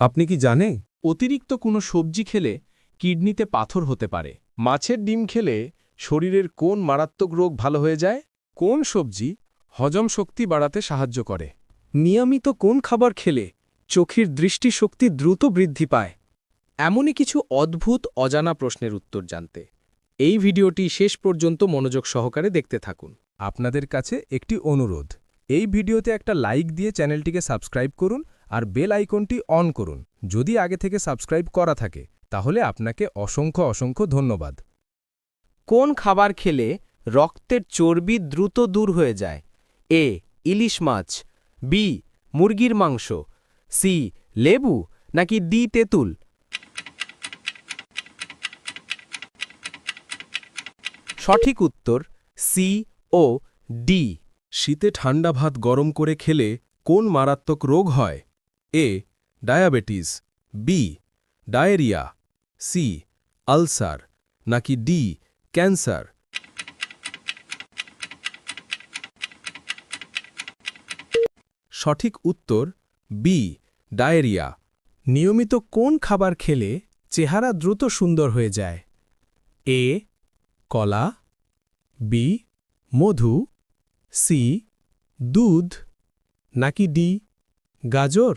আপনি কি জানে? অতিরিক্ত কোনো সবজি খেলে কিডনিতে পাথর হতে পারে। মাছের ডিম খেলে শরীরের কোন মারাত্মক রোগ ভালো হয়ে যায়? কোন সবজি হজম শক্তি বাড়াতে সাহায্য করে? নিয়মিত কোন খাবার খেলে চোখের দৃষ্টিশক্তি দ্রুত বৃদ্ধি পায়? এমনই কিছু অদ্ভুত, অজানা প্রশ্নের উত্তর জানতে। এই ভিডিওটি শেষ পর্যন্ত মনোযোগ সহকারে দেখতে থাকুন। আপনাদের কাছে একটি অনুরোধ। এই ভিডিওতে একটা লাইক দিয়ে চ্যানেলটিকে সাবস্ক্রাইব করুন আর বেল আইকনটি অন করুন। যদি আগে থেকে সাবস্ক্রাইব করা থাকে তাহলে আপনাকে অসংখ্য অসংখ্য ধন্যবাদ। কোন খাবার খেলে রক্তের চর্বি দ্রুত দূর হয়ে যায়? এ ইলিশ মাছ বি মুরগির মাংস সি লেবু নাকি ডি তেঁতুল? সঠিক উত্তর সি ও ডি। শীতে ঠান্ডা ভাত গরম করে খেলে কোন মারাত্মক রোগ হয়? A diabetes B diarrhoea C ulcer নাকি ডি ক্যান্সার সঠিক উত্তর বি ডায়েরিয়া নিয়মিত কোন খাবার খেলে চেহারা দ্রুত সুন্দর হয়ে যায়? এ কলা. বি মধু. সি দুধ. নাকি ডি গাজর?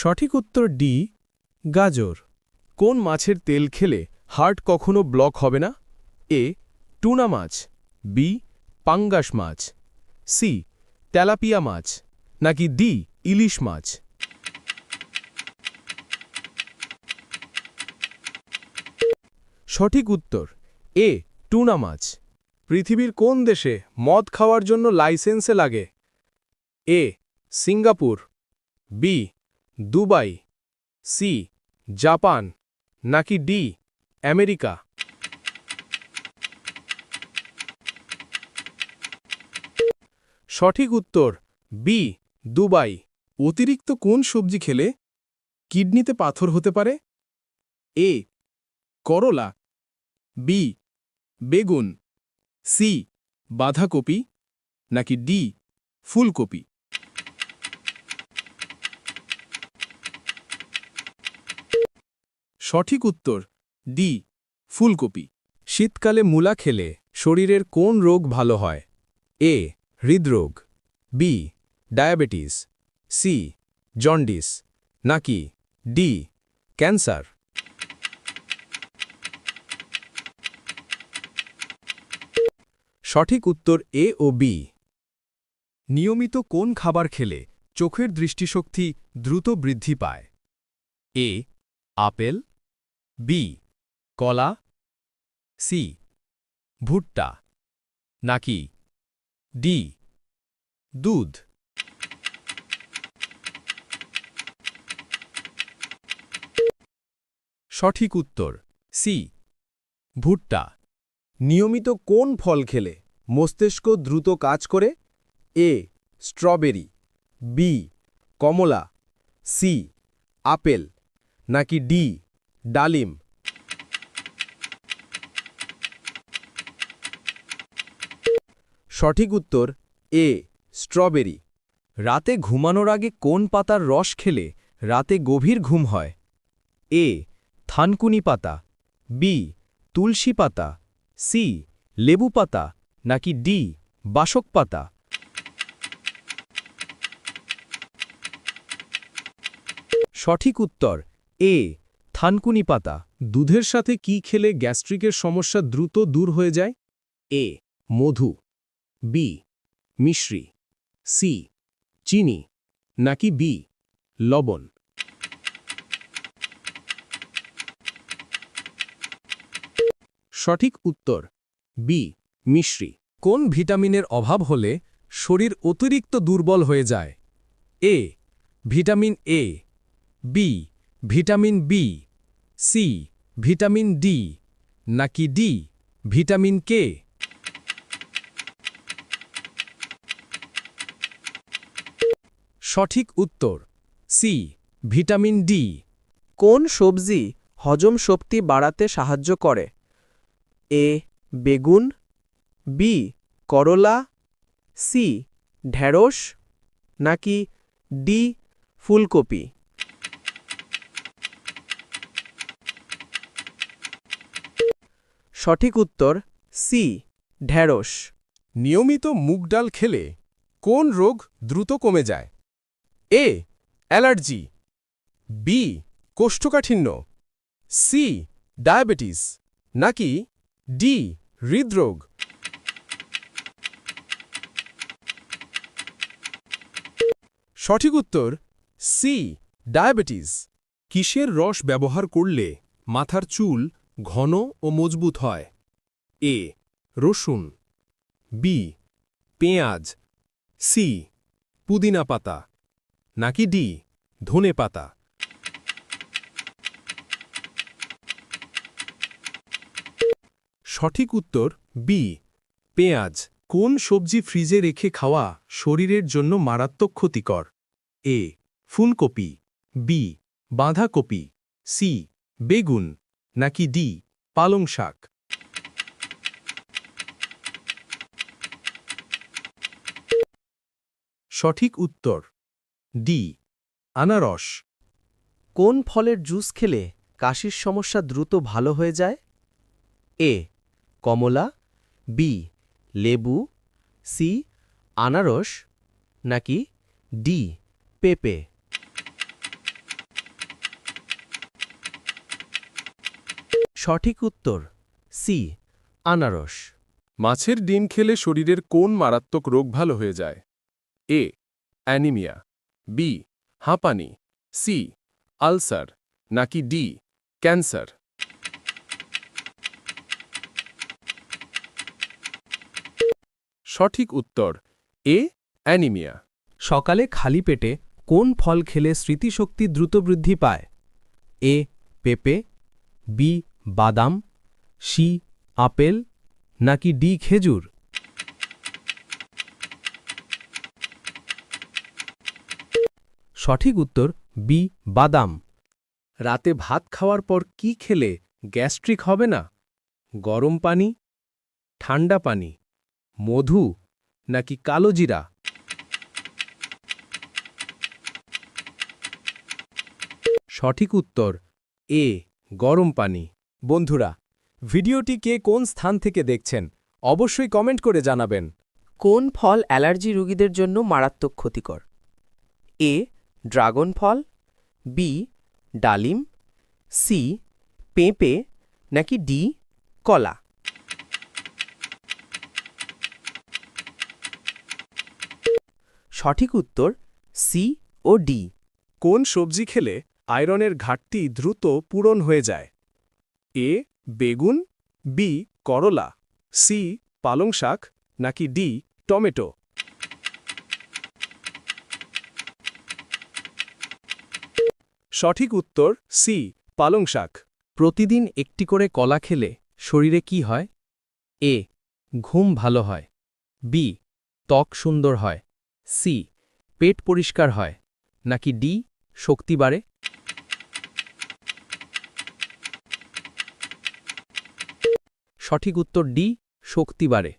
সঠিক উত্তর ডি, গাজর। কোন মাছের তেল খেলে হার্ট কখনো ব্লক হবে না? এ, টুনা মাছ। বি, পাঙ্গাস মাছ। সি, তেলাপিয়া মাছ। নাকি ডি, ইলিশ মাছ। সঠিক উত্তর, এ, টুনা মাছ। পৃথিবীর কোন দেশে মদ খাওয়ার জন্য লাইসেন্সে লাগে? A, Singapore. B Dubai, C, Japan, নাকি ডি, আমেরিকা? সঠিক উত্তর, বি, দুবাই। অতিরিক্ত কোন সবজি খেলে কিডনিতে পাথর হতে পারে? এ, করলা। বি, বেগুন। সি, বাঁধাকপি। নাকি ডি, ফুলকপি। সঠিক উত্তর, ডি, ফুলকপি। শীতকালে মূলা খেলে শরীরের কোন রোগ ভালো হয়? এ, হৃদরোগ। B, diabetes. C, jaundice. নাকি ডি, ক্যান্সার। সঠিক উত্তর এ ও বি। নিয়মিত কোন খাবার খেলে চোখের দৃষ্টিশক্তি দ্রুত বৃদ্ধি পায়? A, apple. বি, কলা। সি, ভুট্টা। নাকি ডি, দুধ। সঠিক উত্তর, সি, ভুট্টা। নিয়মিত কোন ফল খেলে মস্তিষ্ক দ্রুত কাজ করে? A, strawberry. B, Kamala. C, apple. নাকি ডি ডালিম। সঠিক উত্তর, এ, স্ট্রবেরি। রাতে ঘুমানোর আগে কোন পাতার রস খেলে রাতে গভীর ঘুম হয়? এ, থানকুনি পাতা। বি, তুলসী পাতা। সি, লেবু পাতা নাকি ডি, বাসক পাতা? সঠিক উত্তর, এ থানকুনি পাতা। দুধের সাথে কি খেলে গ্যাস্ট্রিকের সমস্যা দ্রুত দূর হয়ে যায়? এ, মধু। বি, মিশ্রি। সি, চিনি। নাকি বি, লবণ। সঠিক উত্তর, বি, মিশ্রি। কোন ভিটামিনের অভাব হলে শরীর অতিরিক্ত দুর্বল হয়ে যায়? A, vitamin A. B, vitamin B. C vitamin D নাকি ডি ভিটামিন কে সঠিক উত্তর সি ভিটামিন ডি কোন সবজি হজম শক্তি বাড়াতে সাহায্য করে? এ বেগুন। বি করলা। সি ঢেঁড়স। নাকি ডি ফুলকপি? সঠিক উত্তর সি, ঢেঁড়স। নিয়মিত মুগ ডাল খেলে কোন রোগ দ্রুত কমে যায়? A, allergy. বি, কোষ্ঠকাঠিন্য। C, diabetes. নাকি ডি, হৃদরোগ। সঠিক উত্তর সি, ডায়াবেটিস। কিসের রস ব্যবহার করলে মাথার চুল ঘন ও মজবুত হয়। এ, রসুন। বি, পেঁয়াজ। সি, পুদিনা পাতা। নাকি ডি, ধনে পাতা। সঠিক উত্তর, বি, পেঁয়াজ। কোন সবজি ফ্রিজে রেখে খাওয়া শরীরের জন্য মারাত্মক ক্ষতিকর? এ, ফুলকপি। বি, বাঁধাকপি। সি, বেগুন। নাকি ডি, পালং শাক? সঠিক উত্তর, ডি, আনারস। কোন ফলের জুস খেলে কাশির সমস্যা দ্রুত ভালো হয়ে যায়? এ, কমলা, বি, লেবু, সি, আনারস, নাকি ডি, পেঁপে? সঠিক উত্তর সি আনারস। মাছের ডিম খেলে শরীরের কোন মারাত্মক রোগ ভালো হয়ে যায়? A anaemia. বি হাঁপানি। C ulcer. নাকি ডি ক্যান্সার। সঠিক উত্তর এ অ্যানিমিয়া। সকালে খালি পেটে কোন ফল খেলে স্মৃতিশক্তি দ্রুত বৃদ্ধি পায়? এ পেঁপে। বি বাদাম সি আপেল, নাকি ডি খেজুর? সঠিক উত্তর, বি, বাদাম। রাতে ভাত খাওয়ার পর কি খেলে গ্যাস্ট্রিক হবে না? গরম পানি, ঠান্ডা পানি, মধু, নাকি কালোজিরা সঠিক উত্তর, এ, গরম পানি। বন্ধুরা ভিডিওটি কে কোন স্থান থেকে দেখছেন অবশ্যই কমেন্ট করে জানাবেন। কোন ফল অ্যালার্জি রোগীদের জন্য মারাত্মক ক্ষতিকর? এ ড্রাগন ফল বি ডালিম সি পেঁপে নাকি ডি কলা? সঠিক উত্তর সি ও ডি। কোন সবজি খেলে আয়রনের ঘাটতি দ্রুত পূরণ হয়ে যায়? এ, বেগুন, বি, করলা, সি, পালং শাক, নাকি ডি, টমেটো? সঠিক উত্তর, সি, পালং শাক। প্রতিদিন একটি করে কলা খেলে শরীরে কি হয়? এ, ঘুম ভালো হয়। বি, ত্বক সুন্দর হয়। সি, পেট পরিষ্কার হয়। নাকি ডি, শক্তি বাড়ে। সঠিক উত্তর ডি, শক্তি বাড়ে।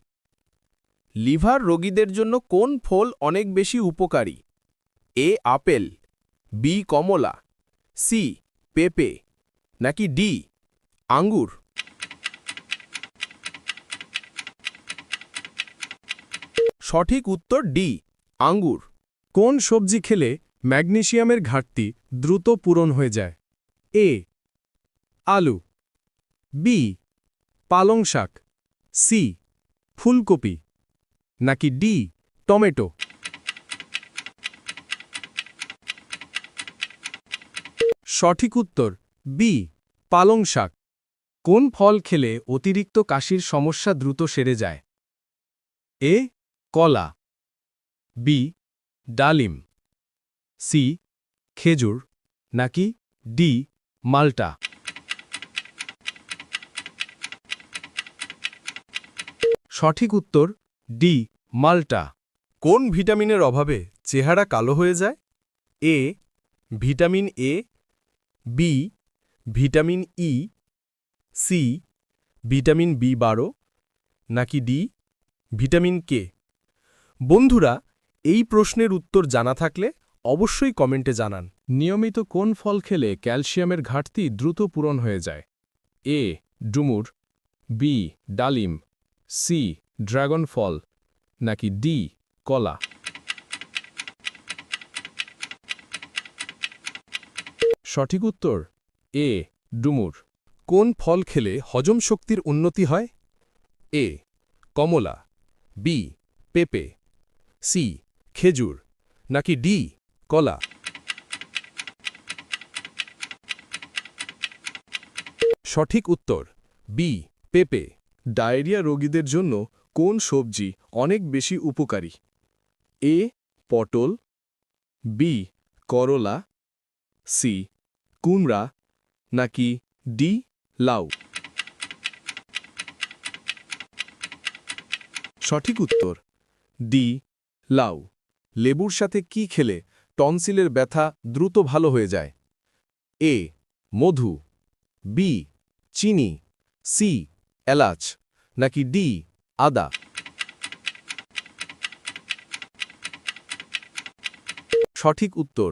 লিভার রোগীদের জন্য কোন ফল অনেক বেশি উপকারী? এ, আপেল, বি, কমলা, সি, পেঁপে, নাকি ডি, আঙ্গুর? সঠিক উত্তর ডি, আঙ্গুর। কোন সবজি খেলে ম্যাগনেসিয়ামের ঘাটতি দ্রুত পূরণ হয়ে যায়? এ, আলু, বি পালং শাক সি ফুলকপি, নাকি ডি টমেটো? সঠিক উত্তর বি পালং শাক। কোন ফল খেলে অতিরিক্ত কাশির সমস্যা দ্রুত সেরে যায়? এ কলা। বি ডালিম। সি খেজুর। নাকি ডি মাল্টা? সঠিক উত্তর, ডি, মাল্টা। কোন ভিটামিনের অভাবে চেহারা কালো হয়ে যায়? A, vitamin A, B, vitamin E, C, vitamin B বারো, নাকি ডি, ভিটামিন কে? বন্ধুরা, এই প্রশ্নের উত্তর জানা থাকলে অবশ্যই কমেন্টে জানান। নিয়মিত কোন ফল খেলে ক্যালসিয়ামের ঘাটতি দ্রুত পূরণ হয়ে যায়? এ, ডুমুর, বি, ডালিম। সি ড্রাগন ফল নাকি ডি কলা? সঠিক উত্তর এ ডুমুর। কোন ফল খেলে হজম শক্তির উন্নতি হয়? এ কমলা। বি পেঁপে। সি খেজুর। নাকি ডি কলা? সঠিক উত্তর বি পেঁপে। ডায়রিয়া রোগীদের জন্য কোন সবজি অনেক বেশি উপকারী? এ, পটল, বি, করলা, সি, কুমড়া, নাকি ডি, লাউ? সঠিক উত্তর, ডি, লাউ। লেবুর সাথে কি খেলে টনসিলের ব্যথা দ্রুত ভালো হয়ে যায়? এ, মধু, বি, চিনি, সি এলাচ, নাকি ডি, আদা? সঠিক উত্তর,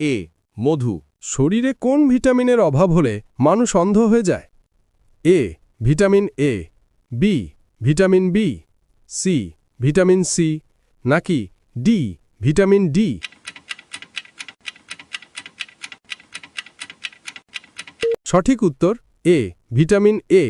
এ, মধু। শরীরে কোন ভিটামিনের অভাব হলে মানুষ অন্ধ হয়ে যায়? A, vitamin A, B, vitamin B, C, vitamin C, নাকি ডি, ভিটামিন ডি? সঠিক উত্তর, এ, ভিটামিন এ।